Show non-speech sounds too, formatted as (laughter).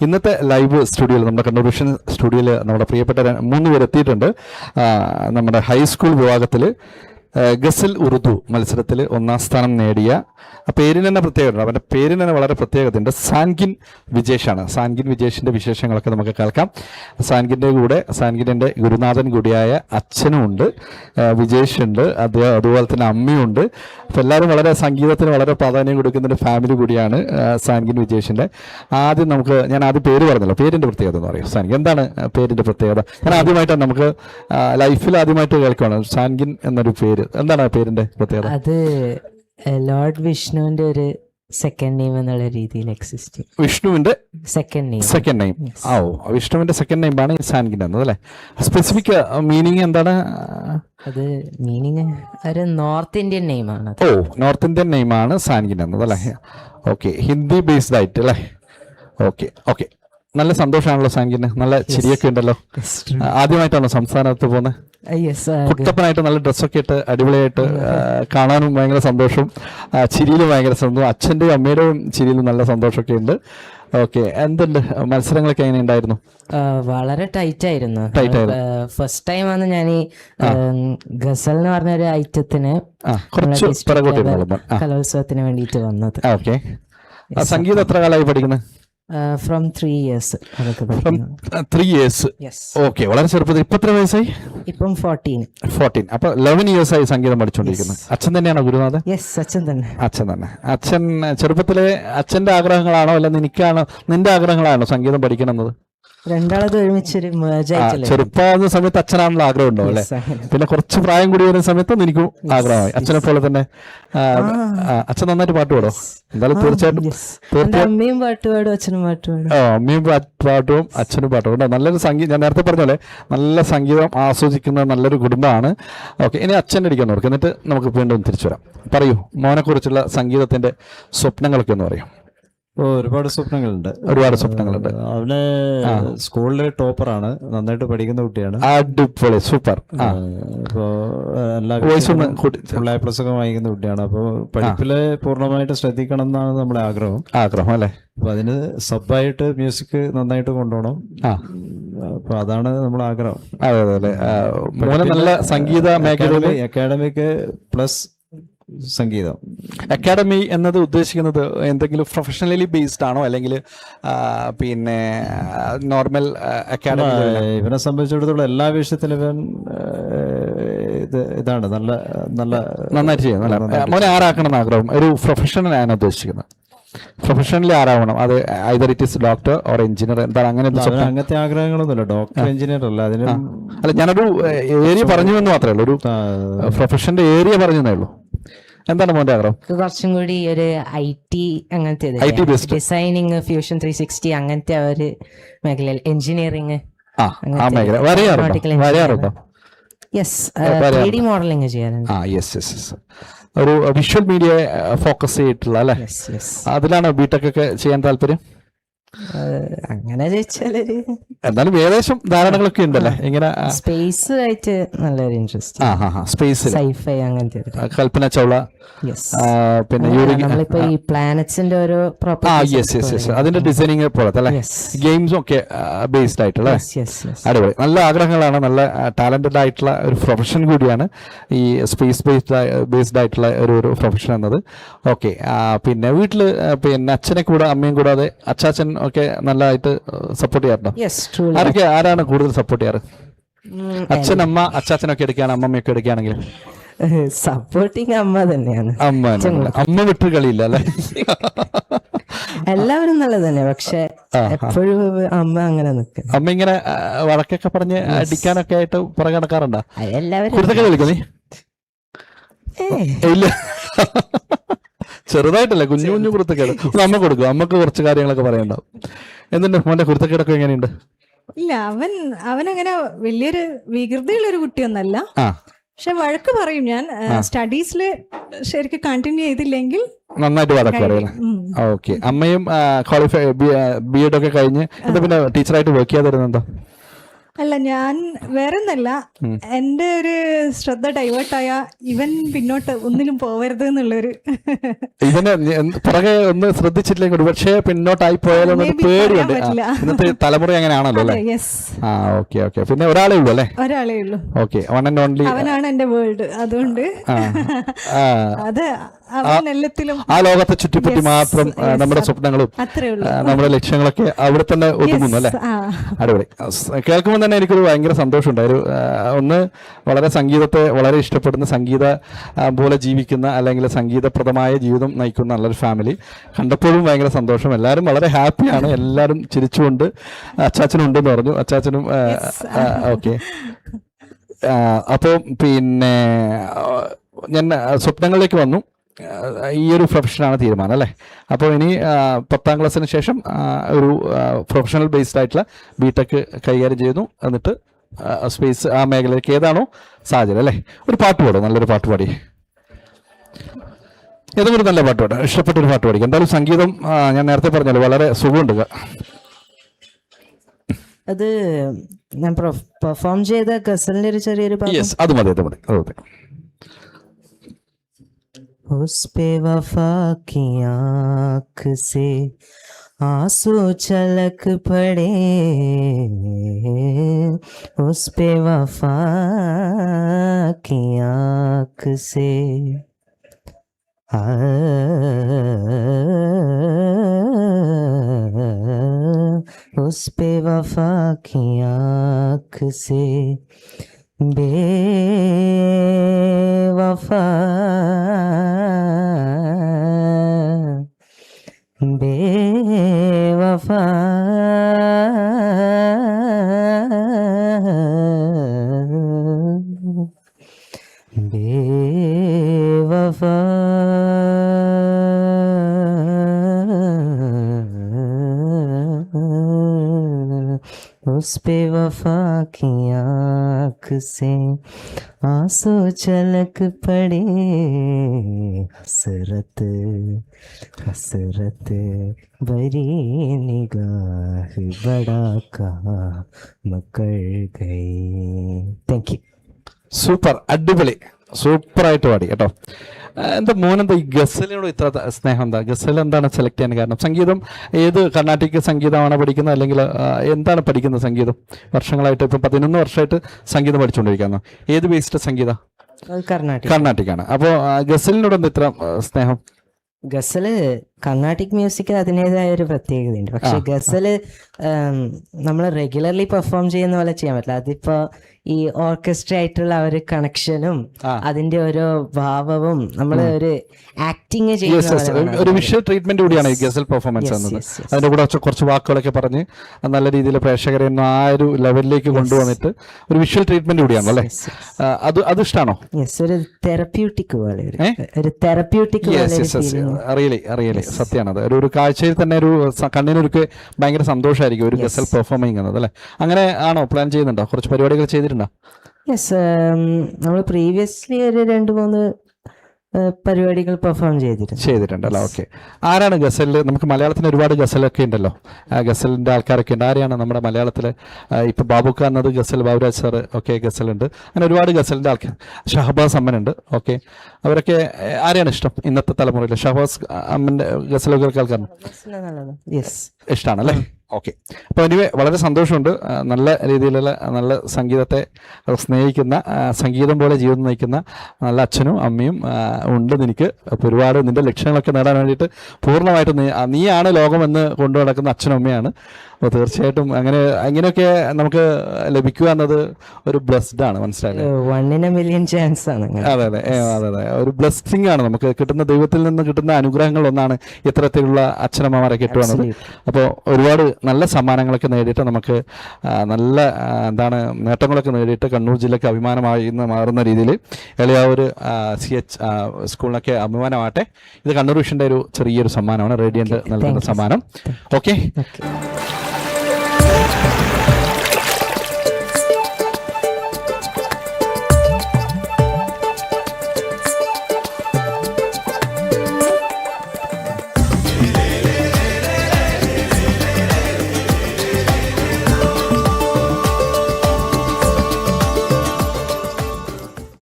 ഇന്നത്തെ ലൈവ് സ്റ്റുഡിയോയിൽ നമ്മുടെ കണ്ണൂർ വിഷൻ സ്റ്റുഡിയോയിൽ നമ്മുടെ പ്രിയപ്പെട്ട മൂന്ന് പേരെത്തിയിട്ടുണ്ട് നമ്മുടെ ഹൈസ്കൂൾ വിഭാഗത്തിൽ ഗസൽ ഉറുദു മത്സരത്തിൽ ഒന്നാം സ്ഥാനം നേടിയ പേരിന് തന്നെ പ്രത്യേകത അവന്റെ പേരിന് തന്നെ വളരെ പ്രത്യേകതയുണ്ട്. സാൻഗിൻ വിജേഷാണ്. സാൻഗിൻ വിജേഷിന്റെ വിശേഷങ്ങളൊക്കെ നമുക്ക് കേൾക്കാം. സാൻഗിന്റെ കൂടെ സാൻഗിന്റെ ഗുരുനാഥൻ കൂടിയായ അച്ഛനും ഉണ്ട്. വിജേഷ് ഉണ്ട്. അതുപോലെ തന്നെ അമ്മയുണ്ട് അപ്പോൾ എല്ലാവരും വളരെ സംഗീതത്തിന് വളരെ പ്രാധാന്യം കൊടുക്കുന്ന ഒരു ഫാമിലി കൂടിയാണ് സാൻഗിൻ വിജേഷിന്റെ ആദ്യം നമുക്ക് ഞാൻ ആദ്യം പേര് പറഞ്ഞല്ലോ. പേരിന്റെ പ്രത്യേകത എന്ന് പറയും. സാൻഗിൻ എന്താണ് പേരിന്റെ പ്രത്യേകത? ഞാൻ ആദ്യമായിട്ടാണ് നമുക്ക് ലൈഫിൽ ആദ്യമായിട്ട് കേൾക്കുകയാണ് സാൻഗിൻ എന്നൊരു പേര്. എന്താണ് ആ പേരിന്റെ പ്രത്യേകത? അത് ലോർഡ് വിഷ്ണുവിന്റെ ഒരു സെക്കൻഡ് നെയിം എന്നുള്ള രീതിയിൽ എക്സിസ്റ്റ് വിഷ്ണുവിന്റെ സെക്കൻഡ് നെയിം സെക്കൻഡ് നെയിം ആ ഓ വിഷ്ണുവിന്റെ സെക്കൻഡ് നെയിം ആണ് സാൻഗിൻ എന്നത് അല്ലേ? സ്പെസിഫിക് മീനിങ് എന്താണ്? അത് മീനിങ് ഒരു നോർത്ത് ഇന്ത്യൻ നെയിം ആണ് അത്. ഓ നോർത്ത് ഇന്ത്യൻ നെയിമാണ് സാൻഗിൻ എന്നത് അല്ലേ? ഓക്കെ ഹിന്ദി ബേസ്ഡ് ആയിട്ട് അല്ലേ? ഓക്കെ ഓക്കെ നല്ല സന്തോഷമാണല്ലോ സാൻഗിന്. നല്ല ചിരിയൊക്കെ ഉണ്ടല്ലോ. ആദ്യമായിട്ടാണോ സംസ്ഥാനത്ത് പോകുന്നത്? കുട്ടപ്പനായിട്ട് നല്ല ഡ്രസ്സൊക്കെ ഇട്ട് അടിപൊളിയായിട്ട് കാണാനും ഭയങ്കര സന്തോഷം. ആ, ചിരിയിലും ഭയങ്കര സന്തോഷം. അച്ഛന്റെയും അമ്മയുടെയും ചിരിയിലും നല്ല സന്തോഷമൊക്കെ ഉണ്ട്. ഓക്കെ എന്തുണ്ട്? മത്സരങ്ങളൊക്കെ എങ്ങനെ ഉണ്ടായിരുന്നു? വളരെ ടൈറ്റ് ആയിരുന്നു. ഫസ്റ്റ് ടൈം ആണ് ഞാൻ ഈ ഗസൽ എന്ന് പറഞ്ഞ ഒരു ഐറ്റത്തിന് കലോത്സവത്തിന് വേണ്ടിയിട്ട് വന്നത്. ഓക്കെ സംഗീതം എത്ര കാലമായി പഠിക്കുന്നത്? From three years three years okay വളരെ ചെറുപ്പത്തിൽ. ഇപ്പൊ എത്ര വയസ്സായി? ഇപ്പം ഫോർട്ടീൻ ഫോർട്ടീൻ അപ്പൊ ലെവൻ ഇയേഴ്സ് ആയി സംഗീതം പഠിച്ചുകൊണ്ടിരിക്കുന്നത് അച്ഛൻ തന്നെയാണോ ഗുരുനാഥ് യെസ് അച്ഛൻ തന്നെ. അച്ഛൻ തന്നെ. അച്ഛൻ ചെറുപ്പത്തിലെ അച്ഛന്റെ ആഗ്രഹങ്ങളാണോ? അല്ല നിനക്കാണോ നിന്റെ ആഗ്രഹങ്ങളാണോ സംഗീതം പഠിക്കണം എന്നത് രണ്ടാളത് ഒരുമിച്ചൊരു ചെറുപ്പമാകുന്ന സമയത്ത് അച്ഛനാണല്ലോ ആഗ്രഹം ഉണ്ടാവും അല്ലെ? (laughs) പിന്നെ കുറച്ച് പ്രായം കൂടി വരുന്ന സമയത്ത് എനിക്ക് ആഗ്രഹമായി. അച്ഛനെ പോലെ തന്നെ. അച്ഛൻ നന്നായിട്ട് പാട്ട് പാടോ എന്തായാലും തീർച്ചയായിട്ടും അമ്മയും പാട്ട് പാടും അച്ഛനും പാട്ട് പാടും. ആ, അമ്മയും പാട്ടും അച്ഛനും പാട്ടും. കേട്ടോ നല്ലൊരു സംഗീതം ഞാൻ നേരത്തെ പറഞ്ഞ പോലെ നല്ല സംഗീതം ആസ്വദിക്കുന്ന നല്ലൊരു കുടുംബമാണ്. ഓക്കെ ഇനി അച്ഛന്റെ അടിക്കാൻ നോക്കാം എന്നിട്ട് നമുക്ക് വീണ്ടും തിരിച്ചു വരാം. പറയൂ മോനെ കുറിച്ചുള്ള സംഗീതത്തിന്റെ സ്വപ്നങ്ങളൊക്കെ ഒന്ന് പറയൂ. ഒരുപാട് സ്വപ്നങ്ങളുണ്ട്. ഒരുപാട് സ്വപ്നങ്ങളുണ്ട്. അവന് സ്കൂളിലെ ആണ് നന്നായിട്ട് പഠിക്കുന്ന കുട്ടിയാണ്. അടിപൊളി സൂപ്പർ. ആ എല്ലാ ഫുൾ എ പ്ലസ് ഒക്കെ വാങ്ങിക്കുന്ന കുട്ടിയാണ്. അപ്പോൾ പഠിപ്പിൽ പൂർണമായിട്ട് ശ്രദ്ധിക്കണം എന്നാണ് നമ്മുടെ ആഗ്രഹം. ആഗ്രഹം അല്ലേ? അപ്പൊ അതിന് സബായിട്ട് മ്യൂസിക് നന്നായിട്ട് കൊണ്ടുപോകണം. ആ. അപ്പൊ അതാണ് നമ്മുടെ ആഗ്രഹം. അതെ അതെ നല്ല സംഗീത മേഖലയിൽ അക്കാഡമിക് പ്ലസ് സംഗീതം. അക്കാഡമി എന്നത് ഉദ്ദേശിക്കുന്നത് എന്തെങ്കിലും പ്രൊഫഷണലി ബേസ്ഡ് ആണോ? അല്ലെങ്കിൽ പിന്നെ നോർമൽ അക്കാഡമി ഇവനെ സംബന്ധിച്ചിടത്തോളം എല്ലാ വിഷയത്തിലും ഇവൻ ഇത് ഇതാണ്. നല്ല നല്ല നന്നായിട്ട് ചെയ്യും മോനെ ആരാക്കണം ആഗ്രഹം? ഒരു പ്രൊഫഷണൽ ആണ് ഉദ്ദേശിക്കുന്നത്. പ്രൊഫഷണലി ആരാവണം? അത് either it is doctor or engineer എന്താണ് അങ്ങനെ അങ്ങനത്തെ ആഗ്രഹങ്ങളൊന്നുമില്ല. ഡോക്ടർ എഞ്ചിനീയർ അല്ല. അതിന് അല്ല ഞാനൊരു ഏരിയ പറഞ്ഞു എന്ന് മാത്രമേ ഉള്ളൂ. ഒരു പ്രൊഫഷന്റെ ഏരിയ പറഞ്ഞു എന്നേ ഉള്ളൂ. എന്താണ് മോന്റെ ആഗ്രഹം? കുറച്ചും കൂടി ഒരു ഐ ടി അങ്ങനത്തെ. ഡിസൈനിങ് ഫ്യൂഷൻ ത്രീ സിക്സ്റ്റി അങ്ങനത്തെ ഒരു മേഖലയിൽ. എഞ്ചിനീയറിംഗ് ആ ആ മേഖല. വരയാറുണ്ടോ? വരയാറുണ്ടോ? യെസ് ത്രീ ഡി മോഡലിംഗ് ചെയ്യാറുണ്ട്. ആ യെസ് യെസ് യെസ് ഒരു വിഷ്വൽ മീഡിയ ഫോക്കസ് ചെയ്തിട്ടുള്ള അല്ലേ? അതിലാണ് ബിടെക് ഒക്കെ ചെയ്യാൻ താല്പര്യം? അങ്ങനെ ചോദിച്ചാലൊരു എന്നാലും ഏകദേശം ധാരണകളൊക്കെ ഉണ്ടല്ലേ? ഇങ്ങനെ സ്പേസ് ആയിട്ട് നല്ലൊരു ഇൻട്രസ്റ്റ് ആ ഹാ സ്പേസിൽ സൈഫൈ അങ്ങനത്തെ കൽപ്പന ചൗള. പിന്നെ നമ്മളിപ്പോ ഈ പ്ലാനറ്റ്സിന്റെ ഓരോ പ്രോപ്പർട്ടീസ് അതിന്റെ ഡിസൈനിങ് പോലത്തെ അല്ലേ? ഗെയിംസും ഒക്കെ ബേസ്ഡ് ആയിട്ടുള്ള അടിപൊളി. നല്ല ആഗ്രഹങ്ങളാണ്. നല്ല ടാലന്റഡ് ആയിട്ടുള്ള ഒരു പ്രൊഫഷൻ കൂടിയാണ് ഈ സ്പേസ് ബേസ്ഡ് ബേസ്ഡ് ആയിട്ടുള്ള ഒരു ഒരു പ്രൊഫഷൻ എന്നത്. ഓക്കെ പിന്നെ വീട്ടിൽ പിന്നെ അച്ഛനെ കൂടെ അമ്മയും കൂടാതെ അച്ചാച്ചൻ ഒക്കെ നല്ലതായിട്ട് സപ്പോർട്ട് ചെയ്യാറുണ്ടോ? ആരൊക്കെ ആരാണ് കൂടുതൽ സപ്പോർട്ട് ചെയ്യാറ്? അച്ഛൻ അമ്മ അച്ചാച്ചനൊക്കെ എടുക്കുകയാണ് അമ്മമ്മയൊക്കെ എടുക്കുകയാണെങ്കിൽ? (laughs) സപ്പോർട്ടിങ് അമ്മ തന്നെയാണ്. അമ്മ അമ്മ വിട്ട് കളിയില്ല അല്ലെ? എല്ലാവരും നല്ലത് തന്നെ പക്ഷെ എപ്പോഴും അമ്മ അങ്ങനെ നിൽക്കും. അമ്മ ഇങ്ങനെ വഴക്കൊക്കെ പറഞ്ഞ് അടിക്കാനൊക്കെ ആയിട്ട് പുറകെ നടക്കാറുണ്ടോ? എല്ലാവരും കളിക്കും നീ? ഇല്ല. ചെറുതായിട്ടല്ലേ കുഞ്ഞു കുഞ്ഞു കുരുത്തക്കേട്. ഒന്ന് അമ്മ കൊടുക്കും അമ്മയ്ക്ക് കുറച്ച് കാര്യങ്ങളൊക്കെ പറയണ്ടാവും. എന്തുണ്ട്? മോന്റെ കുരുത്തക്കേടൊക്കെ എങ്ങനെയുണ്ട്? ഇല്ല അവൻ അവൻ അങ്ങനെ വലിയൊരു വികൃതിയുള്ള ഒരു കുട്ടിയൊന്നല്ല പക്ഷെ വഴക്ക് പറയും ഞാൻ. സ്റ്റഡീസിൽ ശരിക്കും കണ്ടിന്യൂ ചെയ്തില്ലെങ്കിൽ നന്നായിട്ട് വഴക്ക് പറയല്ലേ ഉം. ഓക്കെ. അമ്മയും ക്വാളിഫൈ ബി എഡ് ഒക്കെ കഴിഞ്ഞ് എന്താ പിന്നെ ടീച്ചറായിട്ട് വർക്ക് ചെയ്യാതിരുന്നെന്താ? അല്ല ഞാൻ വേറെ ഒന്നല്ല എന്റെ ഒരു ശ്രദ്ധ ഡൈവേർട്ടായ ഇവൻ പിന്നോട്ട് ഒന്നിലും പോവരുത് എന്നുള്ളൊരു എന്ത് പുറകെ ഒന്ന് ശ്രദ്ധിച്ചില്ലെങ്കിൽ പക്ഷേ പിന്നോട്ടായി പോയാലോ പേടിയുണ്ട്. ഇന്നത്തെ തലമുറ അങ്ങനെയാണല്ലോ അല്ലേ? ആ ഓക്കെ ഓക്കെ പിന്നെ ഒരാളേ ഉള്ളൂ അല്ലേ? ഒരാളേ ഉള്ളൂ. ഓക്കെ വൺ ആൻഡ് ഓൺലി അവനാണ് എന്റെ വേൾഡ് അതുകൊണ്ട് അത് ആ ലോകത്തെ ചുറ്റിപ്പറ്റി മാത്രം നമ്മുടെ സ്വപ്നങ്ങളും നമ്മുടെ ലക്ഷ്യങ്ങളൊക്കെ അവിടെ തന്നെ ഒതുങ്ങുന്നു അല്ലെ? അടിപൊളി. കേൾക്കുമ്പോൾ തന്നെ എനിക്കൊരു ഭയങ്കര സന്തോഷമുണ്ട്. ഒരു ഒന്ന് വളരെ സംഗീതത്തെ വളരെ ഇഷ്ടപ്പെടുന്ന സംഗീത പോലെ ജീവിക്കുന്ന അല്ലെങ്കിൽ സംഗീതപ്രദമായ ജീവിതം നയിക്കുന്ന നല്ലൊരു ഫാമിലി കണ്ടപ്പോഴും ഭയങ്കര സന്തോഷം. എല്ലാവരും വളരെ ഹാപ്പിയാണ് എല്ലാവരും ചിരിച്ചുകൊണ്ട് അച്ചാച്ചനും ഉണ്ടെന്ന് പറഞ്ഞു. അച്ചാച്ചനും ഓക്കെ അപ്പോൾ പിന്നെ ഞാൻ സ്വപ്നങ്ങളിലേക്ക് വന്നു. ഈ ഒരു പ്രൊഫഷനാണ് തീരുമാനം അല്ലേ? അപ്പോൾ ഇനി പത്താം ക്ലാസ്സിന് ശേഷം ഒരു പ്രൊഫഷണൽ ബേസ്ഡ് ആയിട്ടുള്ള ബി ടെക് കൈകാര്യം ചെയ്യുന്നു. എന്നിട്ട് സ്പേസ് ആ മേഖലയിലേക്ക് ഏതാണോ സാഹചര്യം അല്ലേ? ഒരു പാട്ട് പാടും നല്ലൊരു പാട്ട് പാടി. ഏതെങ്കിലും ഒരു നല്ല പാട്ട് പാടാം. ഇഷ്ടപ്പെട്ടൊരു പാട്ട് പാടിക്കും. എന്തായാലും സംഗീതം ഞാൻ നേരത്തെ പറഞ്ഞല്ലോ വളരെ സുഖമുണ്ട്. അത് ഞാൻ പെർഫോം ചെയ്ത ഗസലിന്റെ ഒരു ചെറിയൊരു യെസ് അത് മതി അത് മതി അത് മതി. उस पे वफा की आँख से आँसू छलक पड़े। उस पे वफा की आँख से आ, उस पे वफा की आँख से बेवफा उस पे वफा की आँख से आंसू छलक पड़े हसरत हसरत बरी निगाह बड़ा कहा मकर गई थैंक यू സൂപ്പർ അടിപൊളി സൂപ്പറായിട്ട് പാടി കേട്ടോ. എന്താ മോനെന്താ ഈ ഗസലിനോട് ഇത്ര സ്നേഹം എന്താ? ഗസൽ എന്താണ് സെലക്ട് ചെയ്യാൻ കാരണം? സംഗീതം ഏത് കർണാട്ടിക് സംഗീതമാണ് പഠിക്കുന്നത്? അല്ലെങ്കിൽ എന്താണ് പഠിക്കുന്നത് സംഗീതം? വർഷങ്ങളായിട്ട് ഇപ്പം പതിനൊന്ന് വർഷമായിട്ട് സംഗീതം പഠിച്ചുകൊണ്ടിരിക്കുന്നു. ഏത് ബേസ്ഡ് സംഗീത? കർണാട്ടിക്. കർണാട്ടിക് ആണ്. അപ്പോൾ ഗസലിനോട് എന്താ ഇത്ര സ്നേഹം? ഗസൽ കർണാട്ടിക് മ്യൂസിക് അതിന്റെതായ ഒരു പ്രത്യേകതയുണ്ട്. പക്ഷെ ഗസൽ നമ്മൾ റെഗുലർലി പെർഫോം ചെയ്യുന്ന പോലെ ചെയ്യാൻ പറ്റില്ല. അതിപ്പോ ഈ ഓർക്കസ്ട്ര ആയിട്ടുള്ള ഒരു കണക്ഷനും അതിന്റെ ഓരോ ഭാവവും നമ്മൾ ഒരു ആക്ടിങ് ചെയ്യുന്ന ഒരു- വിഷ്വൽ ട്രീറ്റ്മെന്റ് കൂടിയാണ് ഈ ഗസൽ പെർഫോമൻസ് എന്നത്. അതിന്റെ കൂടെ കുറച്ച് വാക്കുകളൊക്കെ പറഞ്ഞ് നല്ല രീതിയിൽ പ്രേക്ഷകരെ ആ ഒരു ലെവലിലേക്ക് കൊണ്ടുവന്നിട്ട് ഒരു വിഷ്വൽ ട്രീറ്റ്മെന്റ് കൂടിയാണ് അല്ലേ? അത് അത് ഇഷ്ടമാണോ യെസ് ഒരു തെറപ്യൂട്ടിക് പോലെ ഒരു-? തെറപ്യൂട്ടിക് പോലെ അറിയില്ലേ അറിയില്ലേ സത്യമാണ് അത് ഒരു ഒരു കാഴ്ചയിൽ തന്നെ ഒരു കണ്ണിനൊരുക്ക് കണ്ണിനൊരു ഭയങ്കര സന്തോഷമായിരിക്കും ഒരു ഗസൽ പെർഫോമിങ് എന്നത് അല്ലേ? അങ്ങനെ ആണോ പ്ലാൻ ചെയ്യുന്നുണ്ടോ? കുറച്ച് പരിപാടികൾ ചെയ്തിട്ടുണ്ടോ? യെസ് നമ്മൾ പ്രീവിയസ്ലി ഒരു രണ്ട് മൂന്ന് പരിപാടികൾ പെർഫോം ചെയ്തിട്ടുണ്ട് അല്ല ഓക്കെ ആരാണ് ഗസലിൽ? നമുക്ക് മലയാളത്തിന് ഒരുപാട് ഗസലൊക്കെ ഉണ്ടല്ലോ. ആ ഗസലിന്റെ ആൾക്കാരൊക്കെ ഉണ്ട്. ആരെയാണ് നമ്മുടെ മലയാളത്തിൽ ഇപ്പൊ ബാബുക്ക എന്നത് ഗസൽ ബാബുരാജ് സാർ ഒക്കെ ഗസലുണ്ട്. അങ്ങനെ ഒരുപാട് ഗസലിന്റെ ആൾക്കാർ. ഷഹബാസ് അമ്മനുണ്ട്. ഓക്കെ അവരൊക്കെ ആരെയാണ് ഇഷ്ടം ഇന്നത്തെ തലമുറയിൽ ഷഹബാസ് അമ്മന്റെ ഗസലൊക്കെ ആൾക്കാരുണ്ട് യെസ് ഇഷ്ടമാണ് അല്ലേ ഓക്കെ. അപ്പോൾ എനിവേ വളരെ സന്തോഷമുണ്ട്. നല്ല രീതിയിലുള്ള നല്ല സംഗീതത്തെ സ്നേഹിക്കുന്ന സംഗീതം പോലെ ജീവിതം നയിക്കുന്ന നല്ല അച്ഛനും അമ്മയും ഉണ്ട് നിനക്ക് അപ്പോൾ ഒരുപാട് നിന്റെ ലക്ഷ്യങ്ങളൊക്കെ നേടാൻ വേണ്ടിയിട്ട് പൂർണമായിട്ട് നീ നീയാണ് ലോകമെന്ന് കൊണ്ടു നടക്കുന്ന അച്ഛനും അമ്മയാണ്. അപ്പോൾ തീർച്ചയായിട്ടും അങ്ങനെ അങ്ങനെയൊക്കെ നമുക്ക് ലഭിക്കുക എന്നത് ഒരു ബ്ലസ്ഡ് ആണ് മനസ്സിലായില്ലേ? വൺ മില്യൺ ചാൻസ് ആണ് അതെ അതെ അതെ അതെ. ഒരു ബ്ലസ്സിംഗ് ആണ് നമുക്ക് കിട്ടുന്ന ദൈവത്തിൽ നിന്ന് കിട്ടുന്ന അനുഗ്രഹങ്ങൾ ഒന്നാണ് ഇത്തരത്തിലുള്ള അച്ഛനമ്മമാരെ കിട്ടുന്നത് അപ്പോൾ ഒരുപാട് നല്ല സമ്മാനങ്ങളൊക്കെ നേടിയിട്ട് നമുക്ക് നല്ല എന്താണ് നേട്ടങ്ങളൊക്കെ നേടിയിട്ട് കണ്ണൂർ ജില്ലയ്ക്ക് അഭിമാനമായി മാറുന്ന രീതിയിൽ എളിയാവൂർ സി എച്ച് സ്കൂളിനൊക്കെ അഭിമാനമാട്ടെ ഇത് കണ്ണൂർ വിഷന്റെ ഒരു ചെറിയൊരു സമ്മാനമാണ്. റേഡിയന്റ് നൽകുന്ന സമ്മാനം. Okay Podcast.